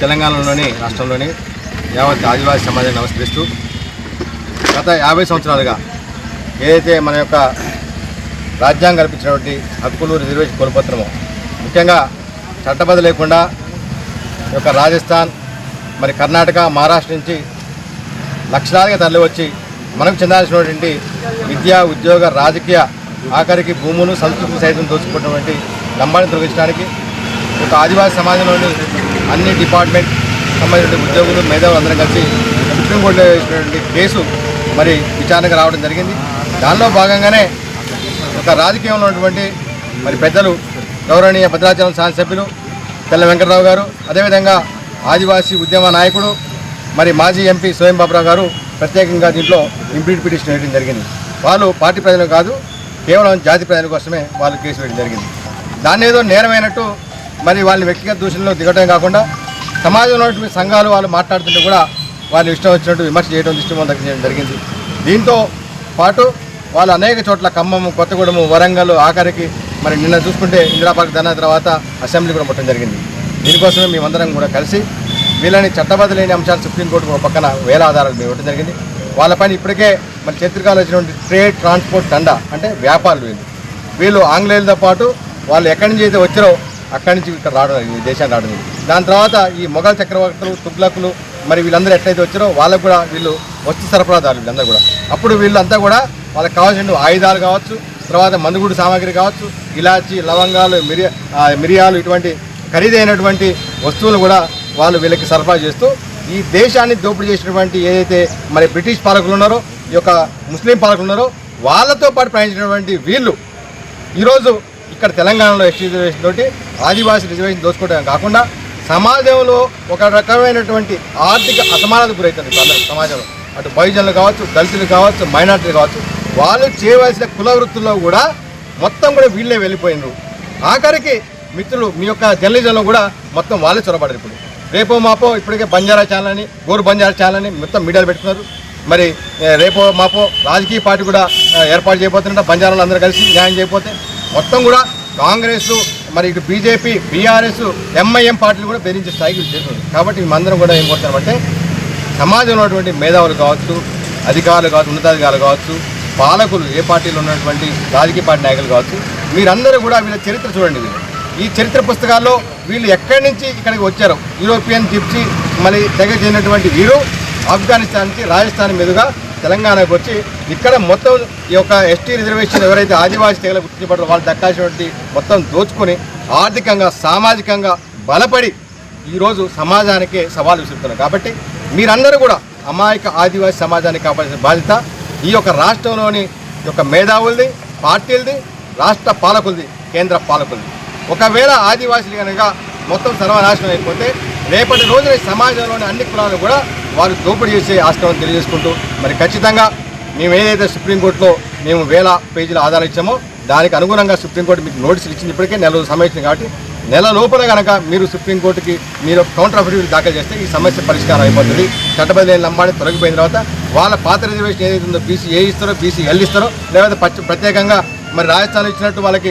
తెలంగాణలోని రాష్ట్రంలోని యావత్ ఆదివాసీ సమాజాన్ని నమస్కరిస్తూ గత యాభై సంవత్సరాలుగా ఏదైతే మన యొక్క రాజ్యాంగం కల్పించినటువంటి హక్కులు రిజర్వేషన్ కోల్పోతున్నామో ముఖ్యంగా చట్టబద్ధ లేకుండా ఈ యొక్క రాజస్థాన్ మరి కర్ణాటక మహారాష్ట్ర నుంచి లక్షలాదిగా తరలివచ్చి మనకు చెందాల్సినటువంటి విద్య ఉద్యోగ రాజకీయ ఆఖరికి భూములు సంస్కృతి సైతం దోచుకున్నటువంటి లంబాన్ని తొలగించడానికి ఒక ఆదివాసీ సమాజంలోని అన్ని డిపార్ట్మెంట్ సంబంధించిన ఉద్యోగులు మేధావులు అందరం కలిసి సుప్రీంకోర్టులో వేసినటువంటి కేసు మరి విచారణకు రావడం జరిగింది. దానిలో భాగంగానే ఒక రాజకీయంలో ఉన్నటువంటి మరి పెద్దలు గౌరవనీయ భద్రాచలం శాసనసభ్యులు తెల్ల వెంకటరావు గారు అదేవిధంగా ఆదివాసీ ఉద్యమ నాయకుడు మరి మాజీ ఎంపీ స్వయం బాబురావు గారు ప్రత్యేకంగా దీంట్లో ఇంప్లీట్ పిటిషన్ వేయడం జరిగింది. వాళ్ళు పార్టీ ప్రజలు కాదు కేవలం జాతి ప్రజల కోసమే వాళ్ళు కేసు వేయడం జరిగింది. దాన్ని ఏదో నేరమైనట్టు మరి వాళ్ళని వ్యక్తిగత దూషణలో దిగటం కాకుండా సమాజంలో ఉన్నటువంటి సంఘాలు వాళ్ళు మాట్లాడుతుంటే కూడా వాళ్ళు ఇష్టం వచ్చినట్టు విమర్శ చేయడం ఇష్టం చేయడం జరిగింది. దీంతో పాటు వాళ్ళు అనేక చోట్ల ఖమ్మం కొత్తగూడము వరంగల్ ఆఖరికి మరి నిన్న చూసుకుంటే ఇందిరా దాని తర్వాత అసెంబ్లీ కూడా ముట్టడం జరిగింది. దీనికోసమే మేమందరం కూడా కలిసి వీళ్ళని చట్టబద్ధ లేని అంశాలు సుప్రీంకోర్టు ఒక పక్కన వేల ఆధారాలు మేము ఇవ్వడం జరిగింది. వాళ్ళపైన ఇప్పటికే మన చరిత్రకాలు వచ్చినటువంటి ట్రేడ్ ట్రాన్స్పోర్ట్ దండ అంటే వ్యాపారులు వీళ్ళు. వీళ్ళు ఆంగ్లేయులతో పాటు వాళ్ళు ఎక్కడి నుంచి అయితే వచ్చారో అక్కడి నుంచి ఇక్కడ రావడం ఈ దేశానికి రావడం దాని తర్వాత ఈ మొఘల్ చక్రవర్తులు తుగ్లకులు మరి వీళ్ళందరూ ఎట్లయితే వచ్చారో వాళ్ళకు కూడా వీళ్ళు వస్తు సరఫరాదారులు వీళ్ళందరూ కూడా. అప్పుడు వీళ్ళంతా కూడా వాళ్ళకి కావాల్సిన ఆయుధాలు కావచ్చు తర్వాత మందుగుడు సామాగ్రి కావచ్చు ఇలాచి లవంగాలు మిరియా మిరియాలు ఇటువంటి ఖరీదైనటువంటి వస్తువులు కూడా వాళ్ళు వీళ్ళకి సరఫరా చేస్తూ ఈ దేశాన్ని దోపిడీ చేసినటువంటి ఏదైతే మరి బ్రిటిష్ పాలకులు ఉన్నారో ఈ యొక్క ముస్లిం పాలకులు ఉన్నారో వాళ్ళతో పాటు ప్రయాణించినటువంటి వీళ్ళు ఈరోజు ఇక్కడ తెలంగాణలో ఎస్టీ రిజర్వేషన్ తోటి ఆదివాసీ రిజర్వేషన్ దోచుకోవడం కాకుండా సమాజంలో ఒక రకమైనటువంటి ఆర్థిక అసమానత గురవుతుంది అందరూ సమాజంలో. అటు బహుజనులు కావచ్చు దళితులు కావచ్చు మైనార్టీలు కావచ్చు వాళ్ళు చేయవలసిన కుల వృత్తుల్లో కూడా మొత్తం కూడా వీళ్ళే వెళ్ళిపోయినారు. ఆఖరికి మిత్రులు మీ యొక్క జర్నలిజంలో కూడా మొత్తం వాళ్ళే చొరబడారు ఇప్పుడు. రేపో మాపో ఇప్పటికే బంజారా ఛానల్ అని గోరు బంజారా ఛానల్ అని మొత్తం మీడియాలు పెట్టుకున్నారు. మరి రేపో మాపో రాజకీయ పార్టీ కూడా ఏర్పాటు చేయబోతుంటే బంజారాలు అందరూ కలిసి న్యాయం చేయబోతే మొత్తం కూడా కాంగ్రెస్ మరి ఇటు బీజేపీ బీఆర్ఎస్ ఎంఐఎం పార్టీలు కూడా బెదిరించే స్థాయికి చేస్తుంది కాబట్టి మేమందరం కూడా ఏం కోరుతున్నామంటే సమాజంలో ఉన్నటువంటి మేధావులు కావచ్చు అధికారులు కావచ్చు ఉన్నతాధికారులు కావచ్చు పాలకులు ఏ పార్టీలో ఉన్నటువంటి రాజకీయ పార్టీ నాయకులు కావచ్చు మీరందరూ కూడా వీళ్ళ చరిత్ర చూడండి వీళ్ళు ఈ చరిత్ర పుస్తకాల్లో వీళ్ళు ఎక్కడి నుంచి ఇక్కడికి వచ్చారు యూరోపియన్ జిప్సీ మళ్ళీ తెగ చెందినటువంటి వీరు ఆఫ్ఘనిస్తాన్ నుంచి రాజస్థాన్ మీదుగా తెలంగాణకు వచ్చి ఇక్కడ మొత్తం ఈ యొక్క ఎస్టీ రిజర్వేషన్ ఎవరైతే ఆదివాసీ తెగల గుర్తించబడ్డారో వాళ్ళు దక్కాల్సినటువంటి మొత్తం దోచుకొని ఆర్థికంగా సామాజికంగా బలపడి ఈరోజు సమాజానికే సవాలు విసురుతున్నారు. కాబట్టి మీరందరూ కూడా అమాయక ఆదివాసీ సమాజాన్ని కాపాడాల్సిన బాధ్యత ఈ యొక్క రాష్ట్రంలోని ఈ యొక్క మేధావులది పార్టీలది రాష్ట్ర పాలకులది కేంద్ర పాలకులది. ఒకవేళ ఆదివాసీలు కనుక మొత్తం సర్వనాశనం అయిపోతే రేపటి రోజున ఈ సమాజంలోని అన్ని కులాలు కూడా వారు దోపిడీ చేసే ఆస్కారం తెలియజేసుకుంటూ మరి ఖచ్చితంగా మేము ఏదైతే సుప్రీంకోర్టులో మేము వేల పేజీల ఆధారం ఇచ్చామో దానికి అనుగుణంగా సుప్రీంకోర్టు మీకు నోటీసులు ఇచ్చింది ఇప్పటికే నెల రోజులు సమయం ఇచ్చింది కాబట్టి నెల లోపల కనుక మీరు సుప్రీంకోర్టుకి మీరు కౌంటర్ అఫిడవిట్ దాఖలు చేస్తే ఈ సమస్య పరిష్కారం అయిపోతుంది. చట్టబద్ధి లంబాడి తొలగిపోయిన తర్వాత వాళ్ళ పాత రిజర్వేషన్ ఏదైతే ఉందో బీసీ ఏ ఇస్తారో బీసీ ఎల్ ఇస్తారో లేకపోతే పచ్చ- ప్రత్యేకంగా మరి రాజస్థాన్ ఇచ్చినట్టు వాళ్ళకి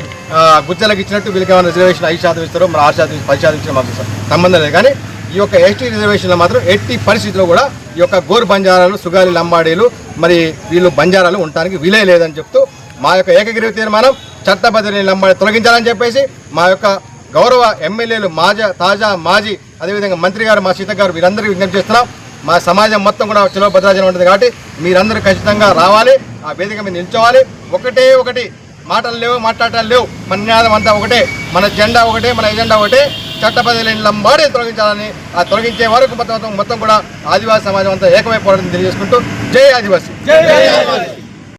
గుజ్జలకు ఇచ్చినట్టు వీళ్ళకి ఏమైనా రిజర్వేషన్ ఐదు శాతం ఇస్తారో మరి ఆరు శాతం పది శాతం ఇచ్చిన మాకు సంబంధం లేదు. కానీ ఈ యొక్క ఎస్టీ రిజర్వేషన్లో మాత్రం ఎట్టి పరిస్థితిలో కూడా ఈ యొక్క గోరు బంజారాలు సుగాలి లంబాడీలు మరి వీళ్ళు బంజారాలు ఉండటానికి వీలే లేదని చెప్తూ మా యొక్క ఏకగ్రీవ తీర్మానం చట్టబద్ధని లంబాడి తొలగించాలని చెప్పేసి మా యొక్క గౌరవ ఎమ్మెల్యేలు మాజా తాజా మాజీ అదేవిధంగా మంత్రి గారు మా సీత గారు వీరందరికీ విజ్ఞప్తి చేస్తున్నాం. మా సమాజం మొత్తం కూడా చెలో భద్రాచలం ఉంటుంది కాబట్టి మీరందరూ ఖచ్చితంగా రావాలి ఆ వేదిక మీద నిల్చోవాలి. ఒకటే ఒకటి మాటలు లేవు మాట్లాడటాలు లేవు. మన నినాదం అంతా ఒకటే మన జెండా ఒకటే మన ఎజెండా ఒకటే. చట్టపదిలేని లంబాడి తొలగించాలని ఆ తొలగించే వరకు మొత్తం మొత్తం కూడా ఆదివాసీ సమాజం అంతా ఏకమైపోవడం తెలియజేసుకుంటూ జై ఆదివాసీ.